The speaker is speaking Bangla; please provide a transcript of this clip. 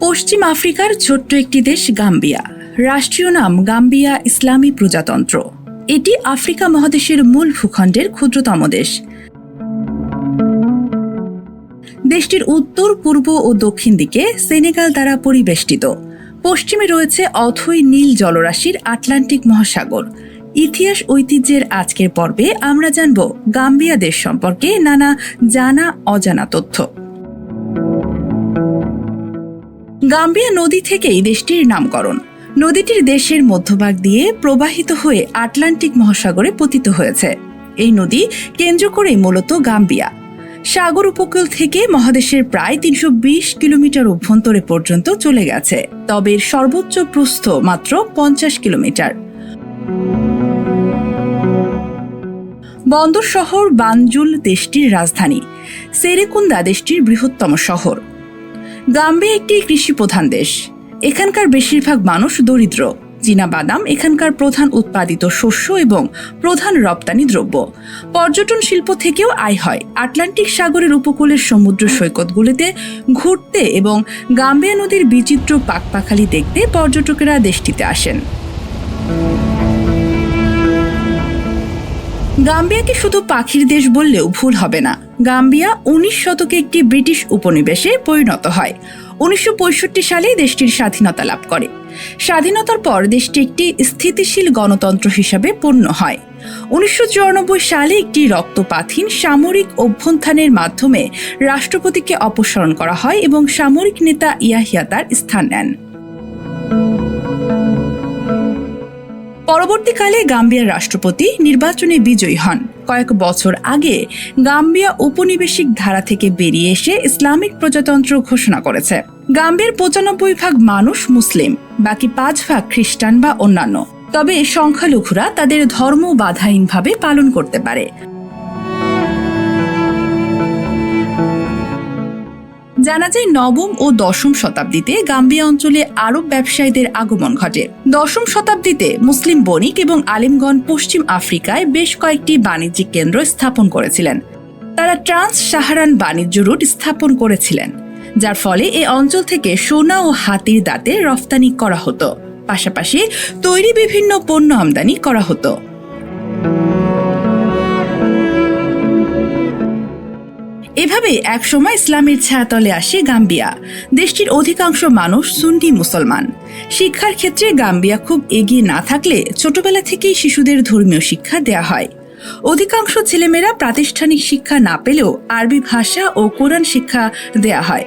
পশ্চিম আফ্রিকার ছোট্ট একটি দেশ গাম্বিয়া। রাষ্ট্রীয় নাম গাম্বিয়া ইসলামী প্রজাতন্ত্র। এটি আফ্রিকা মহাদেশের মূল ভূখণ্ডের ক্ষুদ্রতম দেশ। দেশটির উত্তর, পূর্ব ও দক্ষিণ দিকে সেনেগাল দ্বারা পরিবেষ্টিত। পশ্চিমে রয়েছে অথই নীল জলরাশির আটলান্টিক মহাসাগর। ইতিহাস ঐতিহ্যের আজকের পর্বে আমরা জানব গাম্বিয়া দেশ সম্পর্কে নানা জানা অজানা তথ্য। গাম্বিয়া নদী থেকেই দেশটির নামকরণ। নদীটির দেশের মধ্যভাগ দিয়ে প্রবাহিত হয়ে আটলান্টিক মহাসাগরে পতিত হয়েছে। এই নদী কেন্দ্র করেই মূলত গাম্বিয়া। সাগর উপকূল থেকে মহাদেশের প্রায় তিনশো বিশ কিলোমিটার অভ্যন্তরে পর্যন্ত চলে গেছে, তবে এর সর্বোচ্চ প্রস্থ মাত্র পঞ্চাশ কিলোমিটার। বন্দর শহর বানজুল দেশটির রাজধানী। সেরেকুন্দা দেশটির বৃহত্তম শহর। গাম্বে একটি কৃষি প্রধান দেশ। এখানকার বেশিরভাগ মানুষ দরিদ্র। চীনা বাদাম এখানকার প্রধান উৎপাদিত শস্য এবং প্রধান রপ্তানি দ্রব্য। পর্যটন শিল্প থেকেও আয় হয়। আটলান্টিক সাগরের উপকূলের সমুদ্র সৈকতগুলিতে ঘুরতে এবং গাম্বিয়া নদীর বিচিত্র পাকপাখালি দেখতে পর্যটকেরা দেশটিতে আসেন। গাম্বিয়াকে শুধু পাখির দেশ বললেও ভুল হবে না। গাম্বিয়া উনিশ শতকে একটি ব্রিটিশ উপনিবেশে পরিণত হয়। উনিশশো পঁয়ষট্টি সালে দেশটির স্বাধীনতা লাভ করে। স্বাধীনতার পর দেশটি একটি স্থিতিশীল গণতন্ত্র হিসাবে পূর্ণ হয়। উনিশশো চুরানব্বই সালে একটি রক্তপাতহীন সামরিক অভ্যন্থানের মাধ্যমে রাষ্ট্রপতিকে অপসারণ করা হয় এবং সামরিক নেতা ইয়াহিয়া তার স্থান নেন। পরবর্তীকালে গাম্বিয়ার রাষ্ট্রপতি নির্বাচনে বিজয়ী হন। কয়েক বছর আগে গাম্বিয়া উপনিবেশিক ধারা থেকে বেরিয়ে এসে ইসলামিক প্রজাতন্ত্র ঘোষণা করেছে। গাম্বিয়ার পঁচানব্বই ভাগ মানুষ মুসলিম, বাকি পাঁচ ভাগ খ্রিস্টান বা অন্যান্য। তবে সংখ্যালঘুরা তাদের ধর্ম বাধাহীনভাবে পালন করতে পারে। জানা যায় নবম ও দশম শতাব্দীতে গাম্বিয়া অঞ্চলে আরব ব্যবসায়ীদের আগমন ঘটে। দশম শতাব্দীতে মুসলিম বণিক এবং আলিমগণ পশ্চিম আফ্রিকায় বেশ কয়েকটি বাণিজ্যিক কেন্দ্র স্থাপন করেছিলেন। তারা ট্রান্স সাহারান বাণিজ্য রুট স্থাপন করেছিলেন, যার ফলে এই অঞ্চল থেকে সোনা ও হাতির দাঁতে রফতানি করা হতো। পাশাপাশি তৈরি বিভিন্ন পণ্য আমদানি করা হতো। এভাবে একসময় ইসলামের ছায়াতলে আসে গাম্বিয়া। দেশটির অধিকাংশ মানুষ সুন্নি মুসলমান। শিক্ষার ক্ষেত্রে গাম্বিয়া খুব এগিয়ে না থাকলে ছোটবেলা থেকেই শিশুদের ধর্মীয় শিক্ষা দেয়া হয়। অধিকাংশ ছেলেমেয়েরা প্রাতিষ্ঠানিক শিক্ষা না পেলেও আরবি ভাষা ও কোরআন শিক্ষা দেয়া হয়।